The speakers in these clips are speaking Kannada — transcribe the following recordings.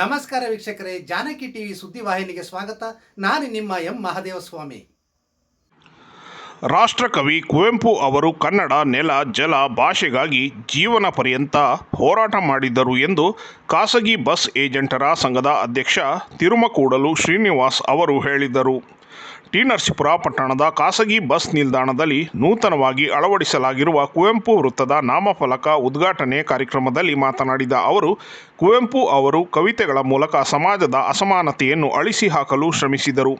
ನಮಸ್ಕಾರ ವೀಕ್ಷಕರೇ, ಜಾನಕಿ ಟಿವಿ ಸುದ್ದಿವಾಹಿನಿಗೆ ಸ್ವಾಗತ. ನಾನು ನಿಮ್ಮ ಎಂ ಮಹದೇವಸ್ವಾಮಿ. ರಾಷ್ಟ್ರಕವಿ ಕುವೆಂಪು ಅವರು ಕನ್ನಡ ನೆಲ ಜಲ ಭಾಷೆಗಾಗಿ ಜೀವನ ಪರ್ಯಂತ ಹೋರಾಟ ಮಾಡಿದ್ದರು ಎಂದು ಖಾಸಗಿ ಬಸ್ ಏಜೆಂಟರ ಸಂಘದ ಅಧ್ಯಕ್ಷ ತಿರುಮಕೂಡಲು ಶ್ರೀನಿವಾಸ್ ಅವರು ಹೇಳಿದರು. ಟಿ ನರಸೀಪುರ ಪಟ್ಟಣದ ಖಾಸಗಿ ಬಸ್ ನಿಲ್ದಾಣದಲ್ಲಿ ನೂತನವಾಗಿ ಅಳವಡಿಸಲಾಗಿರುವ ಕುವೆಂಪು ವೃತ್ತದ ನಾಮಫಲಕ ಉದ್ಘಾಟನೆ ಕಾರ್ಯಕ್ರಮದಲ್ಲಿ ಮಾತನಾಡಿದ ಅವರು, ಕುವೆಂಪು ಅವರು ಕವಿತೆಗಳ ಮೂಲಕ ಸಮಾಜದ ಅಸಮಾನತೆಯನ್ನು ಅಳಿಸಿ ಹಾಕಲು ಶ್ರಮಿಸಿದರು.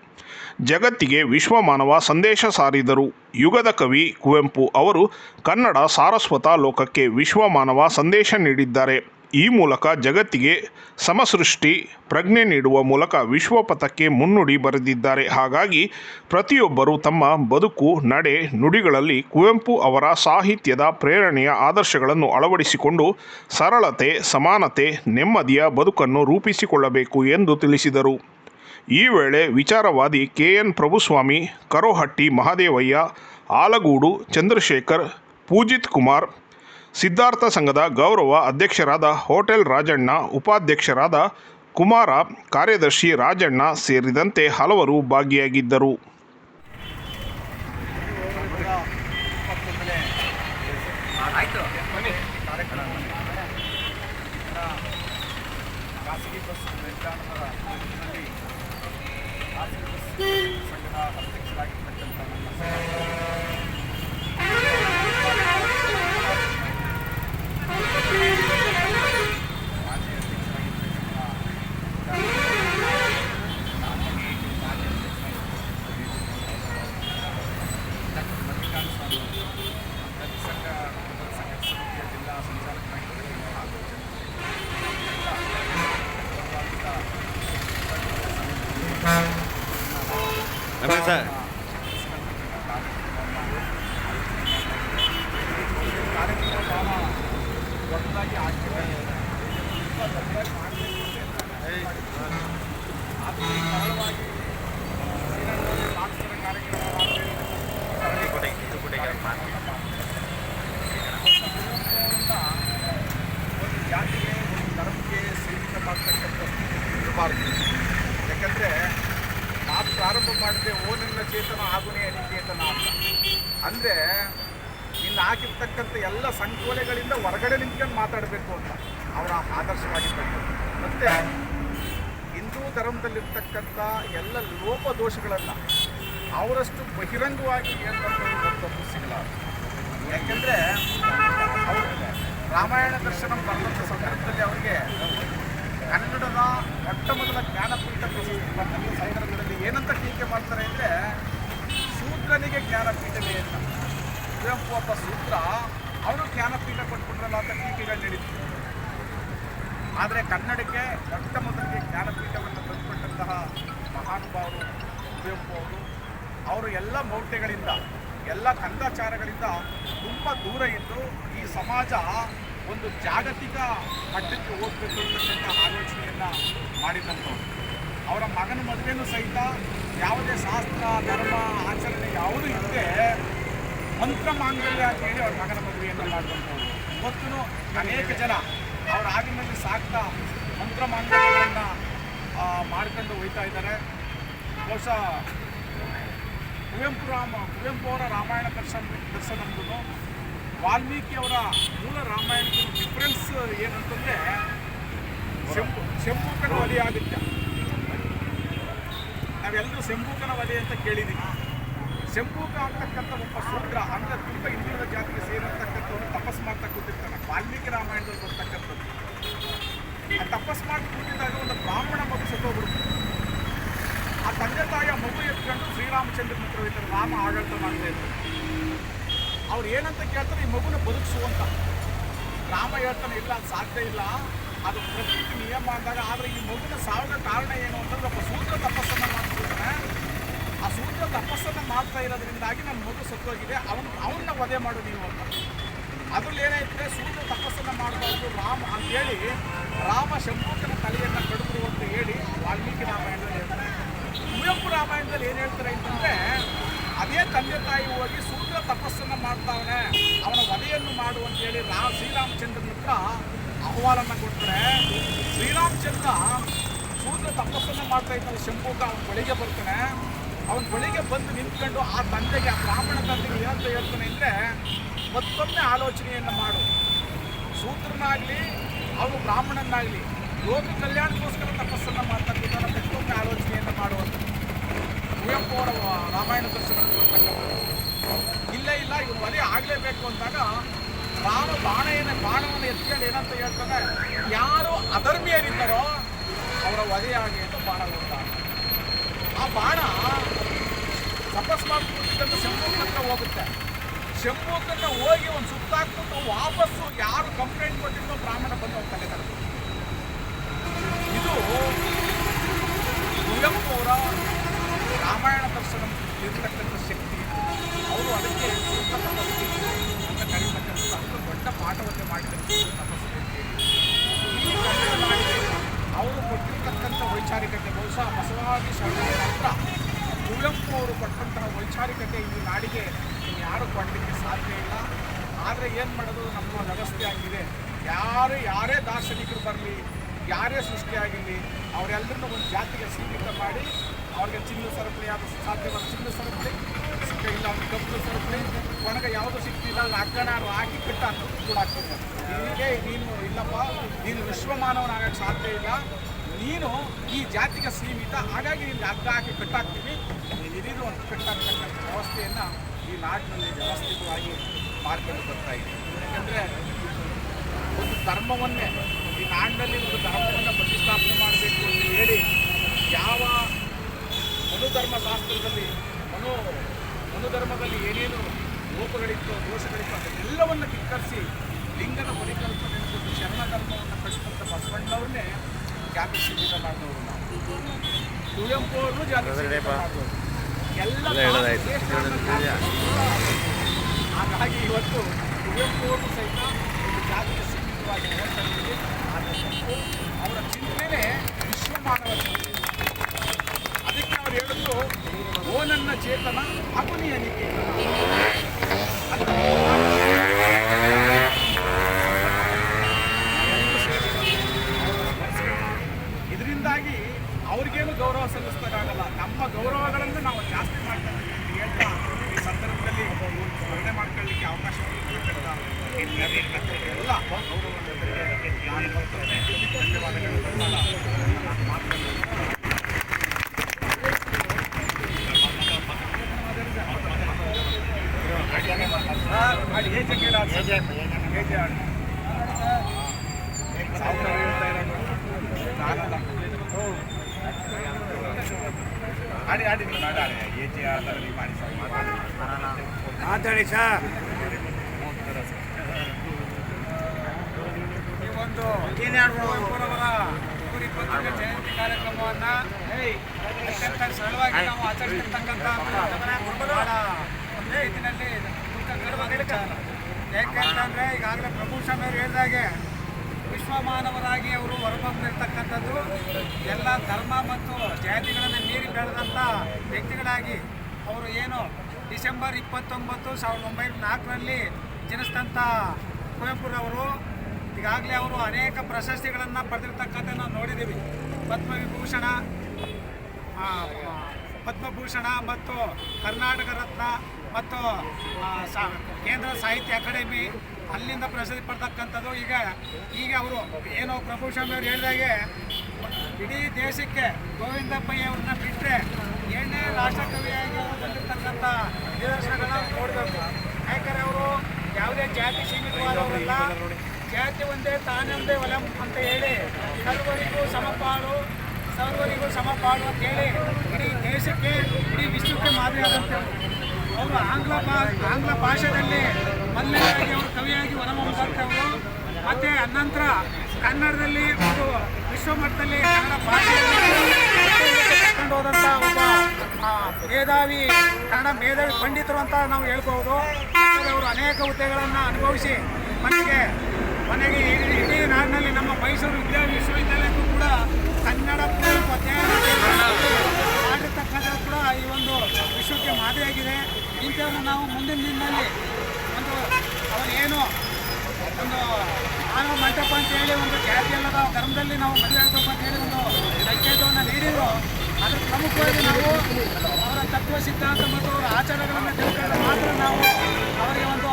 ಜಗತ್ತಿಗೆ ವಿಶ್ವಮಾನವ ಸಂದೇಶ ಸಾರಿದರು. ಯುಗದ ಕವಿ ಕುವೆಂಪು ಅವರು ಕನ್ನಡ ಸಾರಸ್ವತ ಲೋಕಕ್ಕೆ ವಿಶ್ವಮಾನವ ಸಂದೇಶ ನೀಡಿದ್ದಾರೆ. ಈ ಮೂಲಕ ಜಗತ್ತಿಗೆ ಸಮಸೃಷ್ಟಿ, ಪ್ರಜ್ಞೆ ನೀಡುವ ಮೂಲಕ ವಿಶ್ವಪಥಕ್ಕೆ ಮುನ್ನುಡಿ ಬರೆದಿದ್ದಾರೆ. ಹಾಗಾಗಿ ಪ್ರತಿಯೊಬ್ಬರು ತಮ್ಮ ಬದುಕು, ನಡೆ, ನುಡಿಗಳಲ್ಲಿ ಕುವೆಂಪು ಅವರ ಸಾಹಿತ್ಯದ ಪ್ರೇರಣೆಯ ಆದರ್ಶಗಳನ್ನು ಅಳವಡಿಸಿಕೊಂಡು ಸರಳತೆ, ಸಮಾನತೆ, ನೆಮ್ಮದಿಯ ಬದುಕನ್ನು ರೂಪಿಸಿಕೊಳ್ಳಬೇಕು ಎಂದು ತಿಳಿಸಿದರು. ಈ ವೇಳೆ ವಿಚಾರವಾದಿ ಕೆ. ಎನ್. ಪ್ರಭುಸ್ವಾಮಿ, ಕರೋಹಟ್ಟಿ ಮಹಾದೇವಯ್ಯ, ಆಲಗೂಡು ಚಂದ್ರಶೇಖರ್, ಪೂಜಿತ್ ಕುಮಾರ್ ಸಿದ್ಧಾರ್ಥ ಸಂಘದ ಗೌರವ ಅಧ್ಯಕ್ಷರಾದ ಹೋಟೆಲ್ ರಾಜಣ್ಣ ಉಪಾಧ್ಯಕ್ಷರಾದ ಕುಮಾರ ಕಾರ್ಯದರ್ಶಿ ರಾಜಣ್ಣ ಸೇರಿದಂತೆ ಹಲವರು ಭಾಗಿಯಾಗಿದ್ದರು ಖಾಸಗಿ ಬಸ್ ನಿಲ್ದಾಣದ ಯೋಜನೆಯಲ್ಲಿ ಖಾಸಗಿ ಬಸ್ ಸಂಘದ ಅಧ್ಯಕ್ಷರಾಗಿರ್ತಕ್ಕಂಥ ನನ್ನ ಮಾಜಿ ಡಾಕ್ಟರ್ ಮಲ್ಲಿಕಾರ್ಜುನ ಸ್ವಾಮಿ ಅವರು ಸಂಘ ಸಂಘ ಸಮಿತಿಯ ಜಿಲ್ಲಾ ಸಂಚಾಲಕರಾಗಿರ್ತಕ್ಕಂಥ ಹಾಗೂ ಆಮೇಲೆ ಸರ್ ಕಾರ್ಯಕ್ರಮ ಭಾಳ ದೊಡ್ಡದಾಗಿ ಆಗ್ತಿದೆ ತುಂಬ ದೊಡ್ಡದಾಗಿ ಮಾಡಬೇಕು ಅದು ಸರಳವಾಗಿ ಸಾಕ್ಷರ ಕಾರ್ಯಕ್ರಮ ಒಂದು ಜಾತಿಗೆ ಒಂದು ಧರ್ಮಕ್ಕೆ ಸೀಮಿತ ಮಾಡ್ತಕ್ಕಂಥ ಇರಬಾರ್ದು ಯಾಕಂದರೆ ಮಾತು ಪ್ರಾರಂಭ ಮಾಡಿದೆ ಓ ನಿನ್ನ ಚೇತನ ಆಗುನೇ ಅನಿಕೇತನ ಅಂತ ಅಂದರೆ ಇನ್ನು ಹಾಕಿರ್ತಕ್ಕಂಥ ಎಲ್ಲ ಸಂಕೋಲೆಗಳಿಂದ ಹೊರಗಡೆ ನಿಂತ್ಕೊಂಡು ಮಾತಾಡಬೇಕು ಅಂತ ಅವರ ಆದರ್ಶವಾಗಿರ್ತಕ್ಕಂಥ ಮತ್ತು, ಹಿಂದೂ ಧರ್ಮದಲ್ಲಿರ್ತಕ್ಕಂಥ ಎಲ್ಲ ಲೋಪದೋಷಗಳನ್ನು ಅವರಷ್ಟು ಬಹಿರಂಗವಾಗಿ ಹೇಳ್ತಕ್ಕಂಥ ಸಿಗಲ್ಲ ಸಿಗಲಾರ ಯಾಕೆಂದರೆ ರಾಮಾಯಣ ದರ್ಶನ ಬರೆದಂಥ ಸಂದರ್ಭದಲ್ಲಿ ಅವರಿಗೆ ಕನ್ನಡದ ಮೊಟ್ಟ ಮೊದಲ ಜ್ಞಾನಪೀಠ ಪ್ರಶಸ್ತಿ ಬಂದಂಥ ಸಂದರ್ಭದಲ್ಲಿ ಏನಂತ ಟೀಕೆ ಮಾಡ್ತಾರೆ ಅಂದರೆ ಶೂದ್ರನಿಗೆ ಜ್ಞಾನಪೀಠವೇ ಅಂತ ಕುವೆಂಪು ಒಬ್ಬ ಸೂತ್ರ ಅವರು ಜ್ಞಾನಪೀಠ ಕೊಟ್ಬಿಟ್ರಲ್ಲ ಅಂತ ಟೀಕೆಗಳು ನಡೀತು ಆದರೆ ಕನ್ನಡಕ್ಕೆ ಮೊಟ್ಟ ಮೊದಲಿಗೆ ಜ್ಞಾನಪೀಠವನ್ನು ತಂದುಕೊಟ್ಟಂತಹ ಮಹಾನುಭಾವರು ಕುವೆಂಪು ಅವರು ಅವರು ಎಲ್ಲ ಮೌಢ್ಯಗಳಿಂದ, ಎಲ್ಲ ಕಂದಾಚಾರಗಳಿಂದ ತುಂಬ ದೂರ ಇದ್ದು ಈ ಸಮಾಜ ಒಂದು ಜಾಗತಿಕ ಮಟ್ಟಕ್ಕೆ ಹೋಗಬೇಕು ಅಂತಕ್ಕಂಥ ಆಲೋಚನೆಯನ್ನು ಮಾಡಿದಂಥವ್ರು. ಅವರ ಮಗನ ಮದುವೆನೂ ಸಹಿತ ಯಾವುದೇ ಶಾಸ್ತ್ರ, ಧರ್ಮ, ಆಚರಣೆ ಯಾವುದೂ ಇಲ್ಲದೆ ಮಂತ್ರ ಮಾಂಗಲ್ಯ ಅಂತ ಹೇಳಿ ಅವ್ರ ಮಗನ ಮದುವೆಯನ್ನು ಮಾಡುವಂಥವ್ರು ಇವತ್ತು ಅನೇಕ ಜನ ಅವರ ಆಗಿನಲ್ಲಿ ಸಾಕ್ತಾ ಮಂತ್ರ ಮಾಂಗಲ್ಯಗಳನ್ನು ಮಾಡ್ಕೊಂಡು ಹೋಗ್ತಾ ಇದ್ದಾರೆ. ಬಹುಶಃ ಕುವೆಂಪು ರಾಮ, ಕುವೆಂಪು ಅವರ ರಾಮಾಯಣ ದರ್ಶನ ಅಂತೂ ವಾಲ್ಮೀಕಿ ಅವರ ಮೂಲ ರಾಮಾಯಣದ ಡಿಫ್ರೆನ್ಸ್ ಏನಂತಂದರೆ ಶಂಪು ಶಂಪು ಕಡೆ ಆಗುತ್ತೆ ನಾವೆಲ್ಲರೂ ಶಂಭೂಕನ ವಲಯ ಅಂತ ಕೇಳಿದ್ದೀವಿ ಶಂಭೂಕ ಅಂತಕ್ಕಂಥ ಒಬ್ಬ ಶೂದ್ರ ಅಂದ್ರೆ ತುಂಬ ಹಿಂದಿನ ಜಾತಿಗೆ ಸೇರತಕ್ಕಂಥವ್ರು ತಪಸ್ ಮಾಡ್ತಾ ಕೂತಿರ್ತಾನೆ. ವಾಲ್ಮೀಕಿ ರಾಮಾಯಣದಲ್ಲಿ ಬರ್ತಕ್ಕಂಥದ್ದು. ಆ ತಪಸ್ ಮಾಡಿ ಕೂತಿದ್ದಾಗ ಒಂದು ಬ್ರಾಹ್ಮಣ ಮಗು ಸತ್ತೋಗ್ಬಿಡುತ್ತೆ ಆ ತಂದೆ ತಾಯಿಯ ಮಗು ಎತ್ಕೊಂಡು ಶ್ರೀರಾಮಚಂದ್ರ ಹತ್ರ ಹೋಗ್ತಾರೆ. ರಾಮ ಆಡಳಿತ ಮಾಡ್ತಾ ಇದ್ರು. ಅವ್ರು ಏನಂತ ಕೇಳ್ತಾರೆ, ಈ ಮಗುನ ಬದುಕಿಸುವಂತ. ರಾಮ ಹೇಳ್ತಾನೆ, ಇಲ್ಲ, ಅದು ಸಾಧ್ಯ ಇಲ್ಲ. ಅದು ಪ್ರಕೃತಿ ನಿಯಮ ಅಂದಾಗ, ಆದರೆ ಈ ಮಗುನ ಸಾವಿನ ಕಾರಣ ಏನು ಅಂತಂದ್ರೆ, ಒಬ್ಬ ಸೂತ್ರ ತಪಸ್ಸನ್ನು ಆ ಸೂರ್ಯ ತಪಸ್ಸನ್ನು ಮಾಡ್ತಾ ಇರೋದ್ರಿಂದಾಗಿ ನನ್ನ ಮಗು ಸತ್ತೋಗಿದೆ. ಅವನ್ ಅವನ್ನ ವಧೆ ಮಾಡು ನೀವು ಅಂತ. ಅದ್ರಲ್ಲಿ ಏನೈತೆ ಸೂರ್ಯ ತಪಸ್ಸನ್ನು ಮಾಡಬಾರ್ದು, ರಾಮ ಅಂತೇಳಿ ರಾಮ ಶಂಭೂಕನ ತಲೆಯನ್ನು ಕಡಿದ್ರು ಅಂತ ಹೇಳಿ ವಾಲ್ಮೀಕಿ ರಾಮಾಯಣದಲ್ಲಿ ಹೇಳ್ತಾರೆ. ಕುವೆಂಪು ರಾಮಾಯಣದಲ್ಲಿ ಏನು ಹೇಳ್ತಾರೆ ಅಂತಂದರೆ, ಅದೇ ತಂದೆ ತಾಯಿ ಹೋಗಿ ಸೂರ್ಯ ತಪಸ್ಸನ್ನು ಮಾಡ್ತಾವನೆ, ಅವನ ವಧೆಯನ್ನು ಮಾಡು ಅಂತ ಹೇಳಿ ರಾ ಶ್ರೀರಾಮಚಂದ್ರನ ಹತ್ರ ಅಹವಾಲನ್ನು ಕೊಡ್ತಾರೆ ಶ್ರೀರಾಮಚಂದ್ರ ಸೂರ್ಯ ತಪಸ್ಸನ್ನು ಮಾಡ್ತಾ ಇದ್ದಾನೆ ಶಂಭೂಕ ಅವನ ಬಳಿಗೆ ಬರ್ತಾನೆ. ಅವನ ಬಳಿಗೆ ಬಂದು ನಿಂತ್ಕೊಂಡು ಆ ತಂದೆಗೆ, ಆ ಬ್ರಾಹ್ಮಣ ತಂದೆಗೆ ಏನಂತ ಹೇಳ್ತಾನೆ ಅಂದರೆ, ಮತ್ತೊಮ್ಮೆ ಆಲೋಚನೆಯನ್ನು ಮಾಡು. ಸೂತ್ರನಾಗಲಿ ಅವನು ಬ್ರಾಹ್ಮಣನಾಗಲಿ ಲೋಕ ಕಲ್ಯಾಣಕ್ಕೋಸ್ಕರ ತಪಸ್ಸನ್ನು ಮಾಡ್ತಕ್ಕಂಥ ಮತ್ತೊಮ್ಮೆ ಆಲೋಚನೆಯನ್ನು ಮಾಡುವಂಥ ಕುವೆಂಪು ಅವರ ರಾಮಾಯಣ ದರ್ಶನ ಇಲ್ಲ ಇಲ್ಲ, ಇವನು ಒಲೆ ಆಗಲೇಬೇಕು ಅಂದಾಗ ರಾಮ ಬಾಣೆಯನ್ನು ಬಾಣವನ್ನು ಎತ್ಕೊಂಡು ಏನಂತ ಹೇಳ್ತಾನೆ, ಯಾರು ಅಧರ್ಮೀಯರಿದ್ದಾರೋ ಅವರ ವಧೆಯಾಗಿ ಅಂತ ಬಾಣ ಕೊಡ್ತಾನೆ ಆ ಬಾಣ ತಪಸ್ ಮಾಡ್ಕೊಂಡಿದ್ದಂತ ಶಂಭು ಹತ್ರ ಹೋಗುತ್ತೆ. ಶಂಭೂಕನ್ನ ಹೋಗಿ ಒಂದು ಸುತ್ತಾಕ್ಬಿಟ್ಟು ವಾಪಸ್ಸು ಯಾರು ಕಂಪ್ಲೇಂಟ್ ಕೊಟ್ಟಿದ್ದೋ ಬ್ರಾಹ್ಮಣ ಬಂದು ಅವ್ರ ತಲೆ ಕರೆದು ಇದು ಕುವೆಂಪು ಅವರ ರಾಮಾಯಣ ದರ್ಶನ ಇರ್ತಕ್ಕಂಥ ಶಕ್ತಿ ಅವರು ಅದಕ್ಕೆ ಸೂಕ್ತ ಕರೀತಕ್ಕಂಥ ಅಷ್ಟು ದೊಡ್ಡ ಪಾಠವನ್ನು ನಾಡಿಗೆ ಅವರು ಕೊಟ್ಟಿರ್ತಕ್ಕಂಥ ವೈಚಾರಿಕತೆ, ಬಹುಶಃ ಬಸವಾದಿ ಶರಣರ ನಂತರ ಕುವೆಂಪು ಅವರು ಕೊಟ್ಟಂತಹ ವೈಚಾರಿಕತೆ ಈ ನಾಡಿಗೆ ಯಾರು ಕೊಡಲಿಕ್ಕೆ ಸಾಧ್ಯ ಇಲ್ಲ. ಆದರೆ ಏನು ಮಾಡೋದು? ನಮ್ಮ ವ್ಯವಸ್ಥೆ ಆಗಿದೆ. ಯಾರು, ಯಾರೇ ದಾರ್ಶನಿಕರು ಬರಲಿ, ಯಾರೇ ಸೃಷ್ಟಿಯಾಗಿರಲಿ, ಅವರೆಲ್ಲರನ್ನೂ ಒಂದು ಜಾತಿಗೆ ಸೀಮಿತ ಮಾಡಿ ಅವ್ರಿಗೆ ಚಿನ್ನ ಸರಪಳಿ ಯಾವುದು ಸಾಧ್ಯವಾದ ಚಿನ್ನ ಸರಪಳಿ ಸಿಕ್ಕ ಇಲ್ಲ ಒಂದು ಕಬ್ಬು ಸರಪಳಿ ಒಣಗ ಯಾವುದು ಸಿಕ್ತಿಲ್ಲ ಹಗ್ಗನ ಹಾಕಿ ಕಟ್ಟ ಕೂಡ ಹೀಗೆ ನೀನು ಇಲ್ಲಪ್ಪ, ನೀನು ವಿಶ್ವಮಾನವನಾಗಕ್ಕೆ ಸಾಧ್ಯ ಇಲ್ಲ. ನೀನು ಈ ಜಾತಿಗೆ ಸೀಮಿತ, ಹಾಗಾಗಿ ನಿನ್ನ ಹಗ್ಗ ಹಾಕಿ ಕಟ್ಟಾಕ್ತೀವಿ ಒಂದು ಕಟ್ಟಾಕ್ತಕ್ಕಂಥ ವ್ಯವಸ್ಥೆಯನ್ನು ಈ ನಾಡಿನಲ್ಲಿ ವ್ಯವಸ್ಥಿತವಾಗಿ ಮಾಡ್ಕೊಂಡು ಬರ್ತಾ ಇದೆ. ಯಾಕಂದರೆ ಒಂದು ಧರ್ಮವನ್ನೇ ಈ ನಾಡಿನಲ್ಲಿ ಒಂದು ಧರ್ಮವನ್ನು ಪ್ರತಿಷ್ಠಾಪನೆ ಮಾಡಬೇಕು ಅಂತ ಹೇಳಿ ಯಾವ ಮನುಧರ್ಮಶಾಸ್ತ್ರದಲ್ಲಿ ಮನು ಮನುಧರ್ಮದಲ್ಲಿ ಏನೇನು ಲೋಪಗಳಿತ್ತು ದೋಷಗಳಿತ್ತು ಅದನ್ನೆಲ್ಲವನ್ನು ಧಿಕ್ಕರಿಸಿ ಲಿಂಗದ ಪರಿಕಲ್ಪನೆ ಕೊಟ್ಟು ಶರಣ ಧರ್ಮವನ್ನು ಕಟ್ಟಿದಂಥ ಬಸವಣ್ಣವ್ರನ್ನೇ ಜಾತಿ ಸಿದ್ಧ ಮಾಡಿದವರು ನಾವು. ಕುವೆಂಪು ಅವರು ಜಾತಿ ಮಾಡಿದವರು. ಎಲ್ಲ ಜಾತಿ ಹಾಗಾಗಿ ಇವತ್ತು ಕುವೆಂಪು ಸಹಿತ ಒಂದು ಜಾತಿಗೆ ಸೀಮಿತವಾಗಿ ತಪ್ಪು ಅವರ ಚಿಂತನೆ ವಿಶ್ವಮಾನವ ಅದಕ್ಕೆ ಅವ್ರು ಹೇಳಿದ್ರು ಓ ನನ್ನ ಚೇತನ ಅಪನಿಯ ನಿಕೇತನ ಏಜೆ ಆಡಿ ಸಾವಿರ ಹೇಳ್ತಾ ಇರೋದು ನಾನಲ್ಲ ಆಡಿ ಆಡಿ ನೀವು ಆಡಿ ಆಡಿ ಏಜೆ ಆಡಲ್ಲಿ ಮಾಡಿ ಸರ್ ಮಾತಾಡಿ ಮಾತಾಡಿ ಸರ್ ಒಂದು ಕುವೆಂಪುರವರ ನೂರ ಇಪ್ಪತ್ತನೇ ಜಯಂತಿ ಕಾರ್ಯಕ್ರಮವನ್ನ ಅತ್ಯಂತ ಸರಳವಾಗಿ ನಾವು ಆಚರಿಸಿರ್ತಕ್ಕಂಥ ಒಂದೇ ರೀತಿಯಲ್ಲಿ ಯಾಕೆಂತಂದ್ರೆ ಈಗಾಗಲೇ ಪ್ರಭು ಸ್ವಾಮಿ ಅವರು ಹೇಳಿದಾಗೆ ವಿಶ್ವಮಾನವರಾಗಿ ಅವರು ಹೊರಬಂದಿರ್ತಕ್ಕಂಥದ್ದು ಎಲ್ಲ ಧರ್ಮ ಮತ್ತು ಜಾತಿಗಳನ್ನು ಮೀರಿ ಬೆಳೆದಂಥ ವ್ಯಕ್ತಿಗಳಾಗಿ ಅವರು ಏನು ಡಿಸೆಂಬರ್ ಇಪ್ಪತ್ತೊಂಬತ್ತು ಸಾವಿರದ ಒಂಬೈನೂರ ನಾಲ್ಕರಲ್ಲಿ ಜನಿಸಿದಂಥ ಕುವೆಂಪುರವರು ಈಗಾಗಲೇ ಅವರು ಅನೇಕ ಪ್ರಶಸ್ತಿಗಳನ್ನು ಪಡೆದಿರ್ತಕ್ಕಂಥ ನಾವು ನೋಡಿದ್ದೀವಿ. ಪದ್ಮವಿಭೂಷಣ ಪದ್ಮಭೂಷಣ ಮತ್ತು ಕರ್ನಾಟಕ ರತ್ನ ಮತ್ತು ಕೇಂದ್ರ ಸಾಹಿತ್ಯ ಅಕಾಡೆಮಿ ಅಲ್ಲಿಂದ ಪ್ರಶಸ್ತಿ ಪಡ್ತಕ್ಕಂಥದ್ದು ಈಗ ಈಗ ಅವರು ಏನು ಪ್ರಭು ಸ್ವಾಮಿ ಅವರು ಹೇಳಿದಾಗೆ ಇಡೀ ದೇಶಕ್ಕೆ ಗೋವಿಂದ ಅವ್ರನ್ನ ಬಿಟ್ಟರೆ ಎಣ್ಣೆ ರಾಷ್ಟ್ರಕವಿಯಾಗಿ ಅವರು ಬಂದಿರತಕ್ಕಂಥ ನಿದರ್ಶನಗಳನ್ನ ನೋಡಬೇಕು. ಯಾಕಂದರೆ ಅವರು ಯಾವುದೇ ಜಾತಿ ಸೀಮಿತವಾದವರಲ್ಲ. ಜಾತಿ ಒಂದೇ ತಾನೊಂದೇ ಒಲಂ ಅಂತ ಹೇಳಿ ಸರ್ವರಿಗೂ ಸಮಪಾಲು ಸರ್ವರಿಗೂ ಸಮಪಾಲು ಅಂತ ಹೇಳಿ ಇಡೀ ದೇಶಕ್ಕೆ, ಇಡೀ ವಿಶ್ವಕ್ಕೆ ಮಾದರಿ ಆದಂತೆ ಅವರು. ಆಂಗ್ಲ ಭಾ ಆಂಗ್ಲ ಭಾಷೆಯಲ್ಲಿ ಮೊದಲನೇದಾಗಿ ಅವರು ಕವಿಯಾಗಿ ಹೊರಹೊಮ್ಮದಂಥವ್ರು ಮತ್ತು ಅನಂತರ ಕನ್ನಡದಲ್ಲಿ ಒಂದು ವಿಶ್ವಮಟ್ಟದಲ್ಲಿ ಕನ್ನಡ ಭಾಷೆ ಕರ್ಕೊಂಡು ಹೋದಂಥ ಒಬ್ಬ ಮೇಧಾವಿ, ಕನ್ನಡ ಮೇಧಾವಿ ಪಂಡಿತರು ಅಂತ ನಾವು ಹೇಳ್ಬೋದು. ಅವರು ಅನೇಕ ಹುದ್ದೆಗಳನ್ನು ಅನುಭವಿಸಿ ಮನೆಗೆ ಮನೆಗೆ ಇಡೀ ನಾಡಿನಲ್ಲಿ ನಮ್ಮ ಮೈಸೂರು ವಿದ್ಯಾ ವಿಶ್ವವಿದ್ಯಾಲಯಕ್ಕೂ ಕೂಡ ಕನ್ನಡ ಮಾಡಿರ್ತಕ್ಕಂಥದ್ದು ಕೂಡ ಈ ಒಂದು ವಿಶ್ವಕ್ಕೆ ಮಾದರಿಯಾಗಿದೆ. ಇಂಥವನ್ನು ನಾವು ಮುಂದಿನ ದಿನದಲ್ಲಿ ಒಂದು ಅವರು ಏನು ಒಂದು ಮಾನವ ಮಂಟಪ ಅಂತ ಹೇಳಿ ಒಂದು ಜಾತಿ ಅಲ್ಲದ ಧರ್ಮದಲ್ಲಿ ನಾವು ಮದುವೆ ಅಂತ ಹೇಳಿ ಒಂದು ಸಂಕೇತವನ್ನು ನೀಡಿದ್ರು. ಅದರ ಪ್ರಮುಖವಾಗಿ ನಾವು ಅವರ ತತ್ವ ಸಿದ್ಧಾಂತ ಮತ್ತು ಅವರ ಆಚಾರಗಳನ್ನು ತಿಳ್ಕೊಂಡ್ರೆ ಮಾತ್ರ ನಾವು ಅವರಿಗೆ ಒಂದು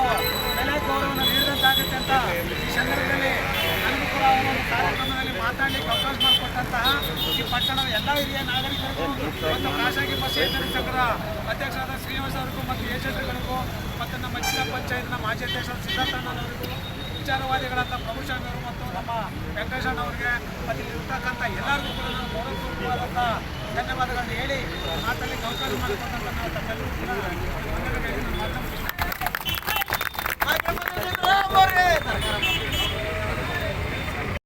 ಗೌರವವನ್ನು ನೀಡಿದಂತಾಗುತ್ತೆ ಅಂತ ಈ ಸಂದರ್ಭದಲ್ಲಿ ನನಗೂ ಒಂದು ಕಾರ್ಯಕ್ರಮದಲ್ಲಿ ಮಾತಾಡಲಿಕ್ಕೆ ಅವಕಾಶ ಮಾಡಿಕೊಟ್ಟಂತಹ ಈ ಪಟ್ಟಣದ ಎಲ್ಲ ಹಿರಿಯ ನಾಗರಿಕರಿಗೂ ಮತ್ತು ಖಾಸಗಿ ಬಸ್ ಏಜೆಂಟ್ ಸಂಘದ ಅಧ್ಯಕ್ಷರಾದ ಶ್ರೀನಿವಾಸ ಅವರಿಗೂ ಮತ್ತು ಏಜೆಂಟ್ಗಳಿಗೂ ಮತ್ತು ನಮ್ಮ ಜಿಲ್ಲಾ ಪಂಚಾಯತ್ನ ಮಾಜಿ ಅಧ್ಯಕ್ಷರಾದ ಸಿದ್ಧಾರ್ಥಣ್ಣನವರಿಗೂ, ವಿಚಾರವಾದಿಗಳಾದ ಪ್ರಭುಶಾಮಿಯವರು ಮತ್ತು ನಮ್ಮ ವೆಂಕಟೇಶಣ್ಣವರಿಗೆ ಮತ್ತು ಇರ್ತಕ್ಕಂಥ ಎಲ್ಲರಿಗೂ ಕೂಡ ನಾನು ಗೌರವಪೂರ್ವಕವಾದಂಥ ಧನ್ಯವಾದಗಳನ್ನು ಹೇಳಿ ಮಾತಲ್ಲಿ ಅವಕಾಶ ಮಾಡಿಕೊಟ್ಟಂಥ ನಾವು ತಮ್ಮೆಲ್ಲರೂ ಕೂಡ করে